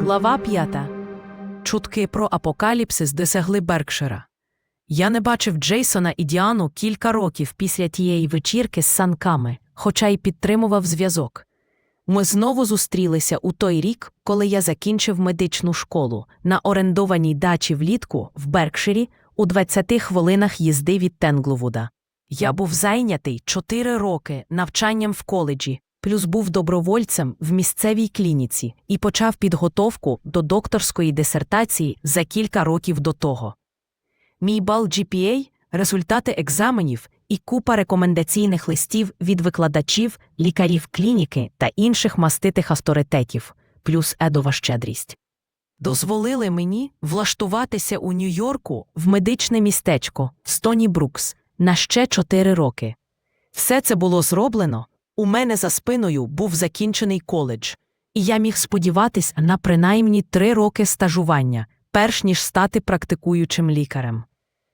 Глава 5. Чутки про апокаліпсис досягли Беркшира. Я не бачив Джейсона і Діану кілька років після тієї вечірки з санками, хоча й підтримував зв'язок. Ми знову зустрілися у той рік, коли я закінчив медичну школу на орендованій дачі влітку в Беркширі у 20 хвилинах їзди від Тенглвуда. Я був зайнятий 4 роки навчанням в коледжі, плюс був добровольцем в місцевій клініці і почав підготовку до докторської дисертації за кілька років до того. Мій бал GPA, результати екзаменів і купа рекомендаційних листів від викладачів, лікарів клініки та інших маститих авторитетів, плюс едова щедрість. Дозволили мені влаштуватися у Нью-Йорку в медичне містечко Стоні Брукс на ще чотири роки. Все це було зроблено. У мене за спиною був закінчений коледж, і я міг сподіватися на принаймні три роки стажування, перш ніж стати практикуючим лікарем.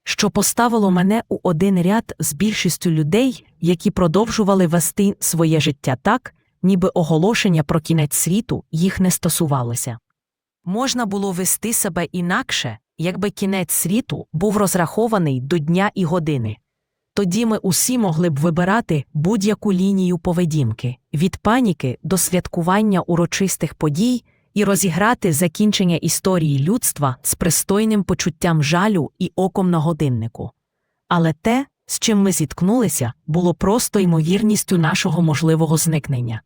Що поставило мене у один ряд з більшістю людей, які продовжували вести своє життя так, ніби оголошення про кінець світу їх не стосувалося. Можна було вести себе інакше, якби кінець світу був розрахований до дня і години. Тоді ми усі могли б вибирати будь-яку лінію поведінки від паніки до святкування урочистих подій і розіграти закінчення історії людства з пристойним почуттям жалю і оком на годиннику. Але те, з чим ми зіткнулися, було просто ймовірністю нашого можливого зникнення.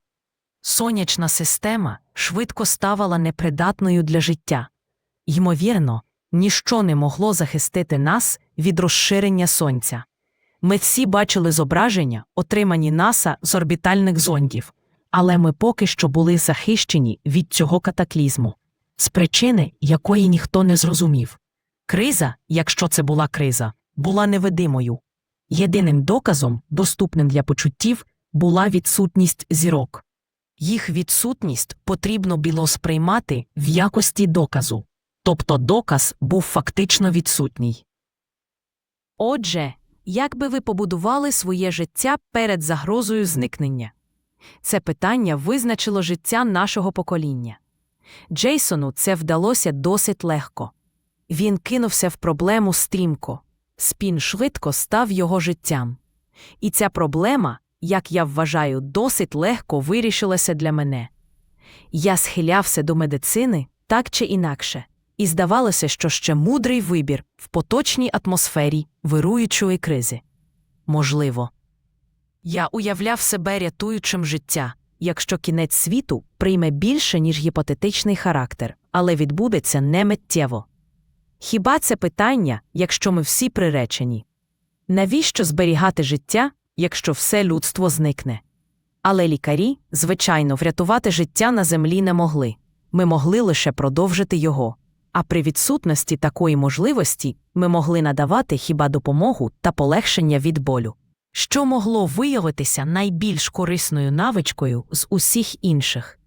Сонячна система швидко ставала непридатною для життя. Ймовірно, ніщо не могло захистити нас від розширення сонця. Ми всі бачили зображення, отримані НАСА з орбітальних зондів, але ми поки що були захищені від цього катаклізму, з причини, якої ніхто не зрозумів. Криза, якщо це була криза, була невидимою. Єдиним доказом, доступним для почуттів, була відсутність зірок. Їх відсутність потрібно було сприймати в якості доказу, тобто доказ був фактично відсутній. Отже, як би ви побудували своє життя перед загрозою зникнення? Це питання визначило життя нашого покоління. Джейсону це вдалося досить легко. Він кинувся в проблему стрімко, спін швидко став його життям. І ця проблема, як я вважаю, досить легко вирішилася для мене. Я схилявся до медицини так чи інакше, і здавалося, що ще мудрий вибір в поточній атмосфері вируючої кризи. Можливо. Я уявляв себе рятуючим життя, якщо кінець світу прийме більше, ніж гіпотетичний характер, але відбудеться не миттєво. Хіба це питання, якщо ми всі приречені? Навіщо зберігати життя, якщо все людство зникне? Але лікарі, звичайно, врятувати життя на землі не могли ми могли лише продовжити його. А при відсутності такої можливості ми могли надавати хіба допомогу та полегшення від болю, що могло виявитися найбільш корисною навичкою з усіх інших.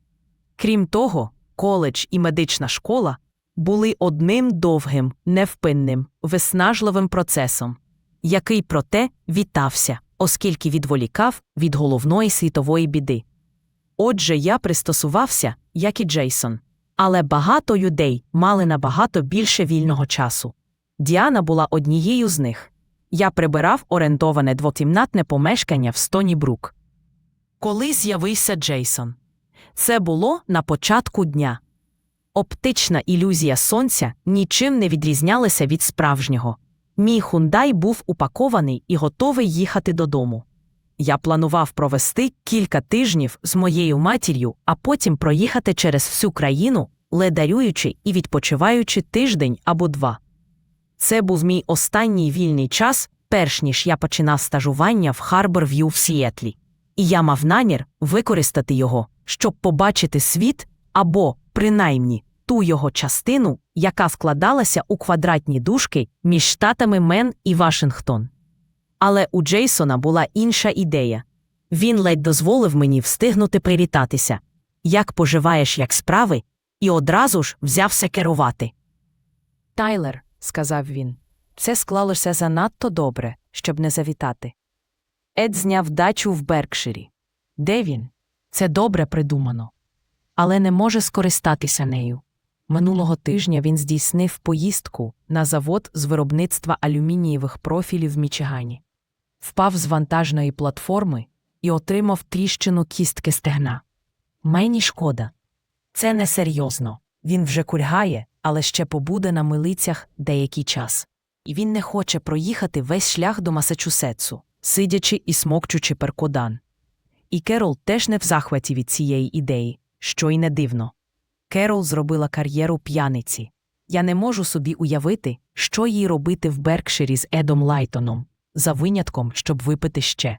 Крім того, коледж і медична школа були одним довгим, невпинним, виснажливим процесом, який проте вітався, оскільки відволікав від головної світової біди. Отже, я пристосувався, як і Джейсон. Але багато людей мали набагато більше вільного часу. Діана була однією з них. Я прибирав орендоване двокімнатне помешкання в Стоні Брук. Коли з'явився Джейсон, це було на початку дня. Оптична ілюзія сонця нічим не відрізнялася від справжнього. Мій хундай був упакований і готовий їхати додому. Я планував провести кілька тижнів з моєю матір'ю, а потім проїхати через всю країну, ледарюючи і відпочиваючи тиждень або два. Це був мій останній вільний час, перш ніж я починав стажування в Харбор-В'ю в Сіетлі, і я мав намір використати його, щоб побачити світ або, принаймні, ту його частину, яка складалася у квадратні дужки між штатами Мен і Вашингтон. Але у Джейсона була інша ідея. Він ледь дозволив мені встигнути привітатися. Як поживаєш, як справи, і одразу ж взявся керувати. Тайлер, сказав він, це склалося занадто добре, щоб не завітати. Ед зняв дачу в Беркширі. Де він? Це добре придумано, але не може скористатися нею. Минулого тижня він здійснив поїздку на завод з виробництва алюмінієвих профілів в Мічигані, впав з вантажної платформи і отримав тріщину кістки стегна. Мені шкода. Це несерйозно. Він вже кульгає, але ще побуде на милицях деякий час. І він не хоче проїхати весь шлях до Масачусетсу, сидячи і смокчучи перкодан. І Керол теж не в захваті від цієї ідеї, що й не дивно. Керол зробила кар'єру п'яниці. Я не можу собі уявити, що їй робити в Беркширі з Едом Лайтоном, за винятком, щоб випити ще.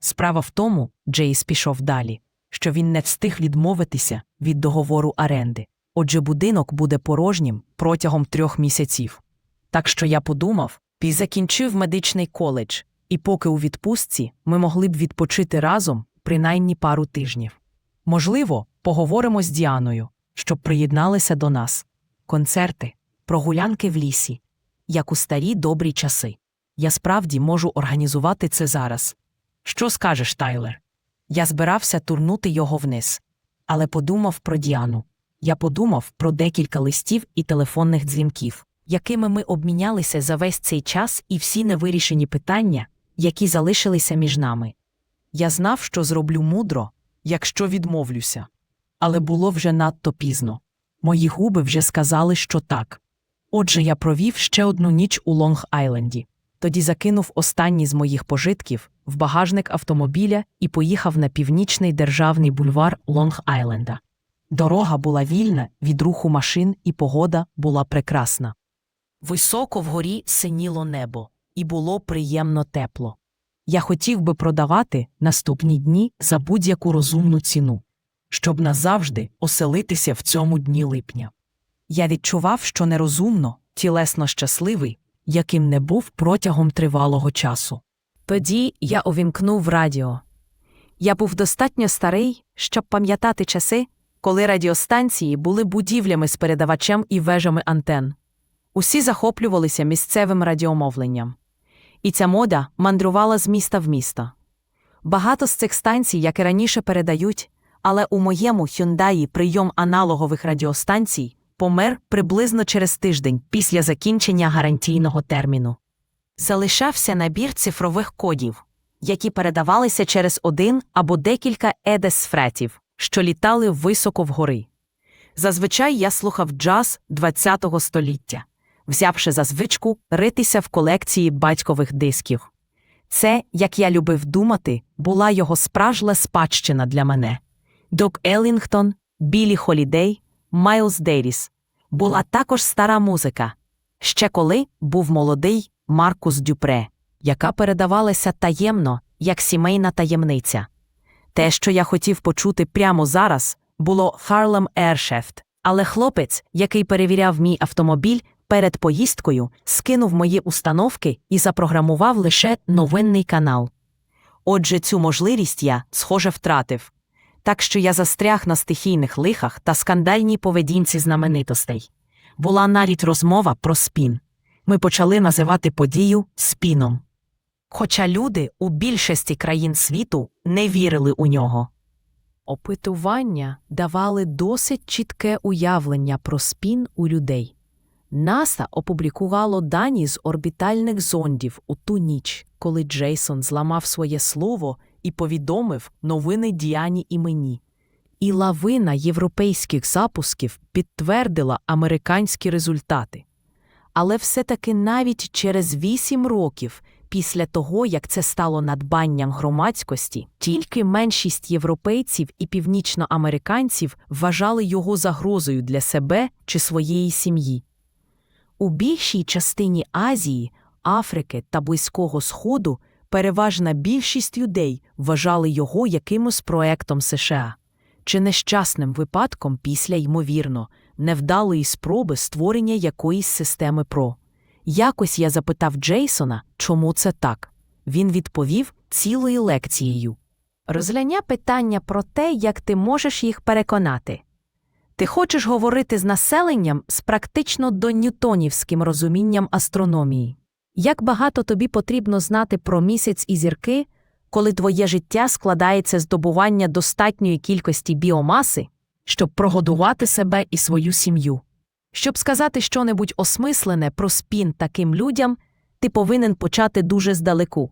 Справа в тому, Джейс пішов далі, що він не встиг відмовитися від договору оренди. Отже, будинок буде порожнім протягом трьох місяців. Так що я подумав, Пі закінчив медичний коледж, і поки у відпустці ми могли б відпочити разом принаймні пару тижнів. Можливо, поговоримо з Діаною, щоб приєдналися до нас. Концерти, прогулянки в лісі, як у старі добрі часи. Я справді можу організувати це зараз. Що скажеш, Тайлер? Я збирався турнути його вниз, але подумав про Діану. Я подумав про декілька листів і телефонних дзвінків, якими ми обмінялися за весь цей час і всі невирішені питання, які залишилися між нами. Я знав, що зроблю мудро, якщо відмовлюся. Але було вже надто пізно. Мої губи вже сказали, що так. Отже, я провів ще одну ніч у Лонг-Айленді. Тоді закинув останній з моїх пожитків в багажник автомобіля і поїхав на північний державний бульвар Лонг-Айленда. Дорога була вільна від руху машин, і погода була прекрасна. Високо вгорі синіло небо, і було приємно тепло. Я хотів би продавати наступні дні за будь-яку розумну ціну, щоб назавжди оселитися в цьому дні липня. Я відчував, що нерозумно, тілесно щасливий, яким не був протягом тривалого часу. Тоді я увімкнув радіо. Я був достатньо старий, щоб пам'ятати часи, коли радіостанції були будівлями з передавачем і вежами антен. Усі захоплювалися місцевим радіомовленням. І ця мода мандрувала з міста в місто. Багато з цих станцій, як і раніше, передають, але у моєму Hyundai прийом аналогових радіостанцій помер приблизно через тиждень після закінчення гарантійного терміну. Залишався набір цифрових кодів, які передавалися через один або декілька едесфретів, що літали високо вгори. Зазвичай я слухав джаз ХХ століття, взявши за звичку ритися в колекції батькових дисків. Це, як я любив думати, була його справжня спадщина для мене. Док Еллінгтон, Білі Холідей, Майлз Дейріс. Була також стара музика. Ще коли був молодий Маркус Дюпре, яка передавалася таємно, як сімейна таємниця. Те, що я хотів почути прямо зараз, було Харлем Ершефт, але хлопець, який перевіряв мій автомобіль перед поїздкою, скинув мої установки і запрограмував лише новинний канал. Отже, цю можливість я, схоже, втратив. Так що я застряг на стихійних лихах та скандальній поведінці знаменитостей. Була навіть розмова про спін. Ми почали називати подію спіном. Хоча люди у більшості країн світу не вірили у нього. Опитування давали досить чітке уявлення про спін у людей. НАСА опублікувало дані з орбітальних зондів у ту ніч, коли Джейсон зламав своє слово і повідомив новини Діані і мені. І лавина європейських запусків підтвердила американські результати. Але все-таки навіть через вісім років після того, як це стало надбанням громадськості, тільки меншість європейців і північноамериканців вважали його загрозою для себе чи своєї сім'ї. У більшій частині Азії, Африки та Близького Сходу переважна більшість людей вважали його якимось проектом США чи нещасним випадком після, ймовірно, невдалої спроби створення якоїсь системи ПРО. Якось я запитав Джейсона, чому це так. Він відповів цілою лекцією. Розгляня питання про те, як ти можеш їх переконати. Ти хочеш говорити з населенням з практично до ньютонівським розумінням астрономії. Як багато тобі потрібно знати про місяць і зірки, коли твоє життя складається з добування достатньої кількості біомаси, щоб прогодувати себе і свою сім'ю. Щоб сказати щонебудь осмислене про спін таким людям, ти повинен почати дуже здалеку.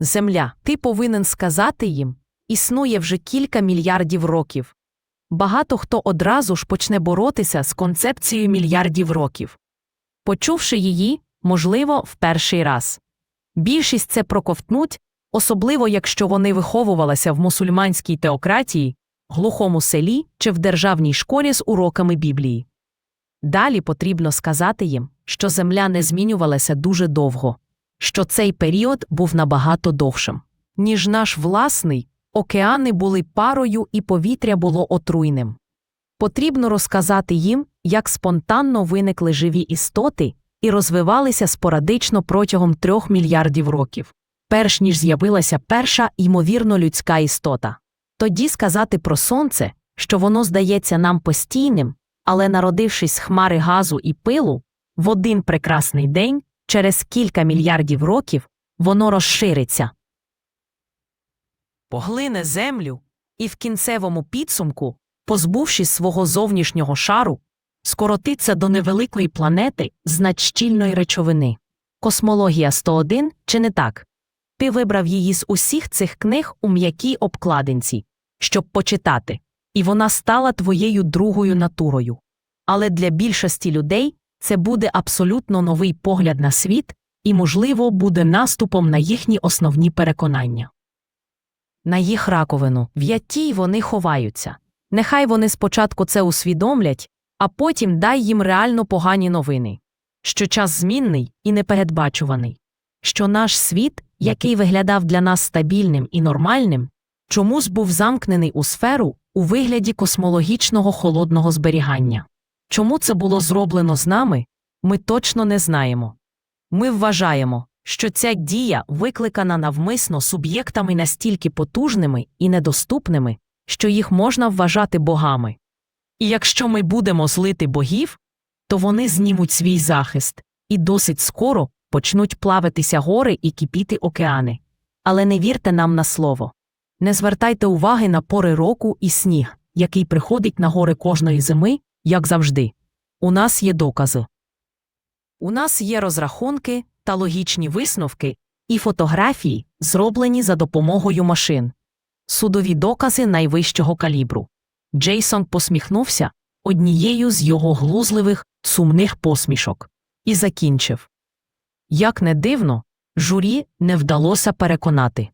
Земля, ти повинен сказати їм, існує вже кілька мільярдів років. Багато хто одразу ж почне боротися з концепцією мільярдів років. Почувши її, можливо, в перший раз. Більшість це проковтнуть, особливо якщо вони виховувалися в мусульманській теократії, глухому селі чи в державній школі з уроками Біблії. Далі потрібно сказати їм, що земля не змінювалася дуже довго, що цей період був набагато довшим, ніж наш власний, океани були парою і повітря було отруйним. Потрібно розказати їм, як спонтанно виникли живі істоти і розвивалися спорадично протягом трьох мільярдів років, перш ніж з'явилася перша ймовірно людська істота. Тоді сказати про сонце, що воно здається нам постійним, але народившись з хмари газу і пилу, в один прекрасний день, через кілька мільярдів років, воно розшириться. Поглине землю і в кінцевому підсумку, позбувшись свого зовнішнього шару, скоротиться до невеликої планети з надщільної речовини. Космологія 101 чи не так? Ти вибрав її з усіх цих книг у м'якій обкладинці, щоб почитати, і вона стала твоєю другою натурою. Але для більшості людей це буде абсолютно новий погляд на світ і, можливо, буде наступом на їхні основні переконання. На їх раковину, в якій вони ховаються. Нехай вони спочатку це усвідомлять, а потім дай їм реально погані новини, що час змінний і непередбачуваний, що наш світ, який виглядав для нас стабільним і нормальним, чомусь був замкнений у сферу у вигляді космологічного холодного зберігання. Чому це було зроблено з нами, ми точно не знаємо. Ми вважаємо, що ця дія викликана навмисно суб'єктами настільки потужними і недоступними, що їх можна вважати богами. І якщо ми будемо злити богів, то вони знімуть свій захист і досить скоро почнуть плавитися гори і кипіти океани. Але не вірте нам на слово. Не звертайте уваги на пори року і сніг, який приходить на гори кожної зими, як завжди. У нас є докази. У нас є розрахунки та логічні висновки і фотографії, зроблені за допомогою машин. Судові докази найвищого калібру. Джейсон посміхнувся однією з його глузливих, сумних посмішок і закінчив. Як не дивно, журі не вдалося переконати.